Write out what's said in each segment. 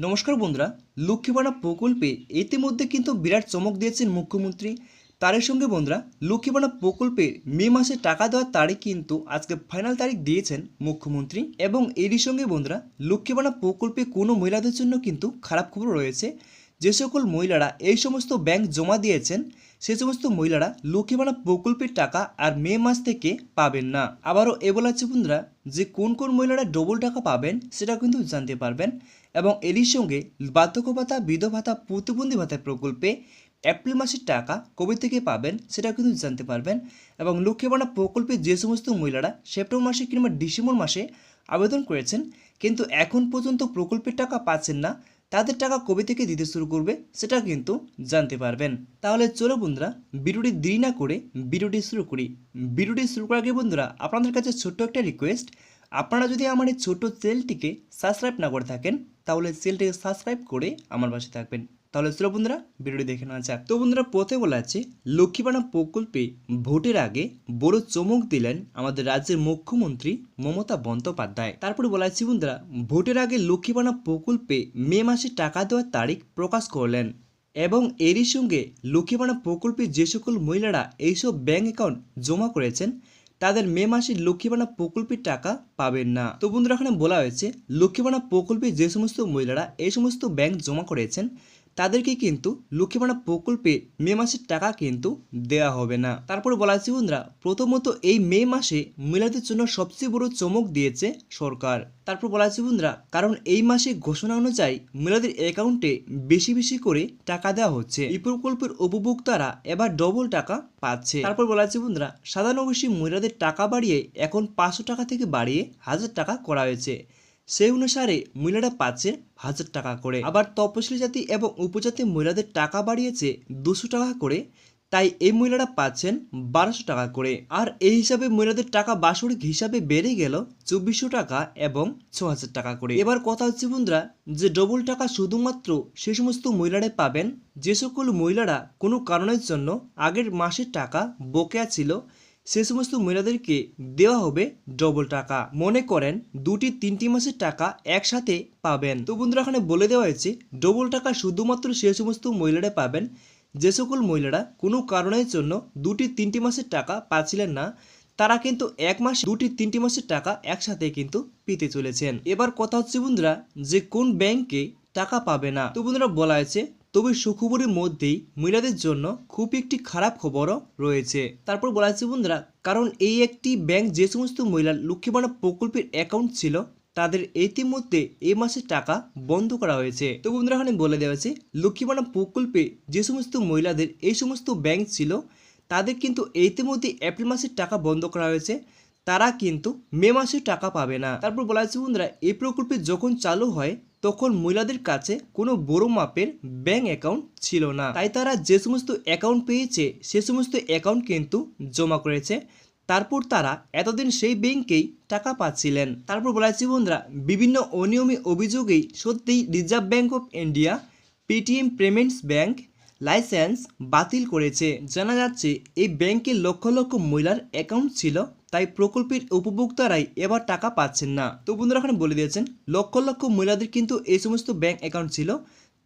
নমস্কার বন্ধুরা লক্ষ্মীপাড়া প্রকল্পে ইতিমধ্যে কিন্তু বিরাট চমক দিয়েছেন মুখ্যমন্ত্রী। তার সঙ্গে বন্ধুরা লক্ষ্মীপাড়া প্রকল্পে মে মাসে টাকা দেওয়ার তারিখ কিন্তু আজকে ফাইনাল তারিখ দিয়েছেন মুখ্যমন্ত্রী এবং এরই সঙ্গে বন্ধুরা লক্ষ্মীপাড়া প্রকল্পে কোনো মহিলাদের জন্য কিন্তু খারাপ খবর রয়েছে। যে সকল মহিলারা এই সমস্ত ব্যাংক জমা দিয়েছেন, সে সমস্ত মহিলারা লক্ষ্মীবানা প্রকল্পের টাকা আর মে মাস থেকে পাবেন না। আবারও এ বলা হচ্ছে বন্ধুরা যে কোন কোন মহিলারা ডবল টাকা পাবেন সেটা কিন্তু জানতে পারবেন এবং এরই সঙ্গে বার্ধক্য ভাতা বিধবা ভাতা প্রতিবন্ধী ভাতা প্রকল্পে এপ্রিল মাসের টাকা কবে থেকে পাবেন সেটা কিন্তু জানতে পারবেন এবং লক্ষ্মীবানা প্রকল্পে যে সমস্ত মহিলারা সেপ্টেম্বর মাসে কিংবা ডিসেম্বর মাসে আবেদন করেছেন, কিন্তু এখন পর্যন্ত প্রকল্পের টাকা পাচ্ছেন না। তাদের টাকা কবে থেকে দিতে শুরু করবে সেটা কিন্তু জানতে পারবেন। তাহলে চলো বন্ধুরা, ভিডিওটি দেরি না করে ভিডিওটি শুরু করি। ভিডিওটি শুরু করার আগে বন্ধুরা, আপনাদের কাছে ছোট্ট একটা রিকোয়েস্ট আপনারা যদি আমার এই ছোট্ট চ্যানেলটিকে সাবস্ক্রাইব না করে থাকেন, তাহলে চ্যানেলটিকে সাবস্ক্রাইব করে আমার পাশে থাকবেন। তাহলে চলো বন্ধুরা, ভিডিওটি দেখে নেওয়া যাক। তো বন্ধুরা, প্রথমে বলা আছে লক্ষ্মীবানা প্রকল্পে ভোটের আগে বড় চমক দিলেন আমাদের রাজ্যের মুখ্যমন্ত্রী মমতা বন্দ্যোপাধ্যায়। তারপরে বলা আছে বন্ধুরা, ভোটের আগে লক্ষ্মীবানা প্রকল্পে মে মাসে টাকা দেওয়ার তারিখ প্রকাশ করলেন এবং এরই সঙ্গে লক্ষ্মীবানা প্রকল্পে যে সকল মহিলারা এইসব ব্যাংক অ্যাকাউন্ট জমা করেছেন, তাদের মে মাসে লক্ষ্মীবানা প্রকল্পের টাকা পাবেন না। তো বন্ধুরা, এখানে বলা হয়েছে লক্ষ্মীবানা প্রকল্পে যে সমস্ত মহিলারা এই সমস্ত ব্যাংক জমা করেছেন তাদেরকে কিন্তু লক্ষ্মীবানা প্রকল্পে মে মাসের টাকা কিন্তু দেওয়া হবে না। তারপরে বলা হয়েছে, বন্ধুরা, প্রথমত এই মে মাসে মহিলাদের জন্য সবচেয়ে বড় চমক দিয়েছে সরকার। তারপর বলা হয়েছে, বন্ধুরা, কারণ এই মাসে ঘোষণা অনুযায়ী মহিলাদের অ্যাকাউন্টে বেশি বেশি করে টাকা দেওয়া হচ্ছে। এই প্রকল্পের উপভোক্তারা এবার ডবল টাকা পাচ্ছে। তারপর বলা হয়েছে, বন্ধুরা, সাধারণ অবশ্যই মহিলাদের টাকা বাড়িয়ে এখন পাঁচশো টাকা থেকে বাড়িয়ে হাজার টাকা করা হয়েছে। সেই অনুসারে মহিলারা পাচ্ছে হাজার টাকা করে। আবার তপশিলি জাতি এবং উপজাতি মহিলাদের টাকা বাড়িয়েছে দুশো টাকা করে, তাই এই মহিলারা পাচ্ছেন বারোশো টাকা করে। আর এই হিসাবে মহিলাদের টাকা বাসরিক হিসাবে বেড়ে গেল চব্বিশশো টাকা এবং ছ হাজার টাকা করে। এবার কথা হচ্ছে বন্ধুরা, যে ডবল টাকা শুধুমাত্র সে সমস্ত মহিলারাই পাবেন, যে সকল মহিলারা কোনো কারণের জন্য আগের মাসের টাকা বকেয়া ছিল সে সমস্ত মহিলাদেরকে দেওয়া হবে ডবল টাকা। মনে করেন দুটি তিনটি মাসের টাকা একসাথে পাবেন। তো বন্ধুরা, এখানে বলে দেওয়া হয়েছে ডবল টাকা শুধুমাত্র সে সমস্ত মহিলারা পাবেন। যে সকল মহিলারা কোনো কারণের জন্য দুটি তিনটি মাসের টাকা পাচ্ছিলেন না, তারা কিন্তু এক মাস দুটি তিনটি মাসের টাকা একসাথে কিন্তু পেতে চলেছেন। এবার কথা হচ্ছে বন্ধুরা, যে কোন ব্যাংকে টাকা পাবে না। তো বন্ধুরা, বলা হয়েছে তবে সুখবরের মধ্যেই মহিলাদের জন্য খুব একটি খারাপ খবরও রয়েছে। তারপর বলা হচ্ছে বন্ধুরা, কারণ এই একটি ব্যাংক যে সমস্ত মহিলার লক্ষ্মীবানা প্রকল্পের অ্যাকাউন্ট ছিল, তাদের ইতিমধ্যে এই মাসে টাকা বন্ধ করা হয়েছে। তো বন্ধুরা, এখানে বলে দেওয়া হয়েছে লক্ষ্মীবানা প্রকল্পে যে সমস্ত মহিলাদের এই সমস্ত ব্যাংক ছিল, তাদের কিন্তু ইতিমধ্যে এপ্রিল মাসের টাকা বন্ধ করা হয়েছে। তারা কিন্তু মে মাসে টাকা পাবে না। তারপর বলা হচ্ছে বন্ধুরা, এই প্রকল্পে যখন চালু হয়, তখন মহিলাদের কাছে কোনো বড় মাপের ব্যাংক অ্যাকাউন্ট ছিল না। তাই তারা যে সমস্ত অ্যাকাউন্ট পেয়েছে, সে সমস্ত অ্যাকাউন্ট কিন্তু জমা করেছে। তারপর তারা এতদিন সেই ব্যাংকেই টাকা পাচ্ছিলেন। তারপর বলা হচ্ছে বন্ধুরা, বিভিন্ন অনিয়মে অভিযোগেই সত্যিই Reserve Bank of India Paytm Payments Bank licence বাতিল করেছে। জানা যাচ্ছে, এই ব্যাংকে লক্ষ লক্ষ মহিলার অ্যাকাউন্ট ছিল তাই প্রকল্পের উপভোক্তারাই এবার টাকা পাচ্ছেন না। তো বন্ধুরা, এখানে বলে দিয়েছেন, লক্ষ লক্ষ মহিলাদের কিন্তু এই সমস্ত ব্যাংক অ্যাকাউন্ট ছিল।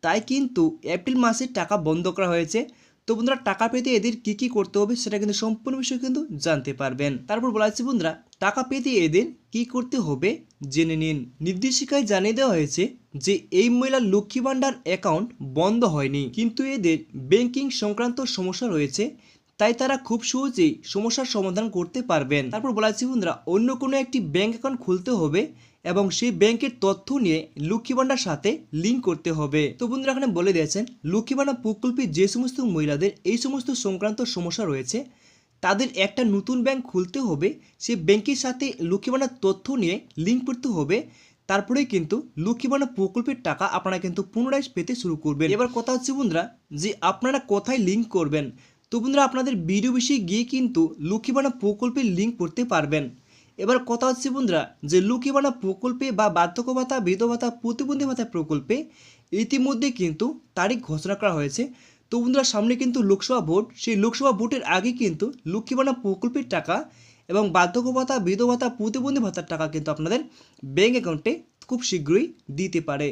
তাই কিন্তু এপ্রিল মাসে টাকা বন্ধ করা হয়েছে। তো বন্ধুরা, টাকা পেতে এদের কি কি করতে হবে সেটা কিন্তু সম্পূর্ণ বিষয় কিন্তু জানতে পারবেন। তারপর বলা হচ্ছে, বন্ধুরা, টাকা পেতে এদের কি করতে হবে জেনে নিন। নির্দেশিকায় জানিয়ে দেওয়া হয়েছে যে এই মহিলার লক্ষ্মী ভাণ্ডার অ্যাকাউন্ট বন্ধ হয়নি। কিন্তু এদের ব্যাংকিং সংক্রান্ত সমস্যা রয়েছে। তাই তারা খুব সহজেই সমস্যার সমাধান করতে পারবেন। তারপর বলা হচ্ছে বন্ধুরা, অন্য কোনো একটি ব্যাংক অ্যাকাউন্ট খুলতে হবে এবং সেই ব্যাংকের তথ্য নিয়ে লক্ষ্মী ভাণ্ডার সাথে লিঙ্ক করতে হবে। তো বন্ধুরা, এখানে বলে দিয়েছেন, লক্ষ্মী ভাণ্ডার প্রকল্পে যে সমস্ত মহিলাদের এই সমস্ত সংক্রান্ত সমস্যা রয়েছে, তাদের একটা নতুন ব্যাংক খুলতে হবে, সে ব্যাংকের সাথে লক্ষ্মী ভাণ্ডার তথ্য নিয়ে লিঙ্ক করতে হবে। তারপরেই কিন্তু লক্ষ্মী ভাণ্ডার প্রকল্পের টাকা আপনারা কিন্তু পুনরায় পেতে শুরু করবেন। এবার কথা হচ্ছে, বন্ধুরা, যে আপনারা কোথায় লিঙ্ক করবেন তো বন্ধুরা আপনাদের ভিডিও বেশি গিয়ে কিন্তু লক্ষ্মী ভাণ্ডার প্রকল্পের লিঙ্ক করতে পারবেন। এবার কথা হচ্ছে বন্ধুরা যে লক্ষ্মীবানা প্রকল্পে বা বার্ধক্য ভাতা বিধবা ভাতা প্রতিবন্ধী ভাতা প্রকল্পে ইতিমধ্যে কিন্তু তারিখ ঘোষণা করা হয়েছে। তো বন্ধুরা সামনে কিন্তু লোকসভা ভোট, সেই লোকসভা ভোটের আগে কিন্তু লক্ষ্মীবানা প্রকল্পের টাকা এবং বার্ধক্য ভাতা বিধবা ভাতা প্রতিবন্ধী ভাতার টাকা কিন্তু আপনাদের ব্যাঙ্ক অ্যাকাউন্টে খুব শীঘ্রই দিতে পারে।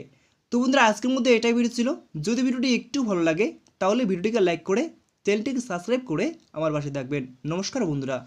তো বন্ধুরা আজকের মধ্যে এটাই ভিডিও ছিল। যদি ভিডিওটি একটু ভালো লাগে, তাহলে ভিডিওটিকে লাইক করে চ্যানেলটিকে সাবস্ক্রাইব করে আমার পাশে থাকবেন। নমস্কার বন্ধুরা।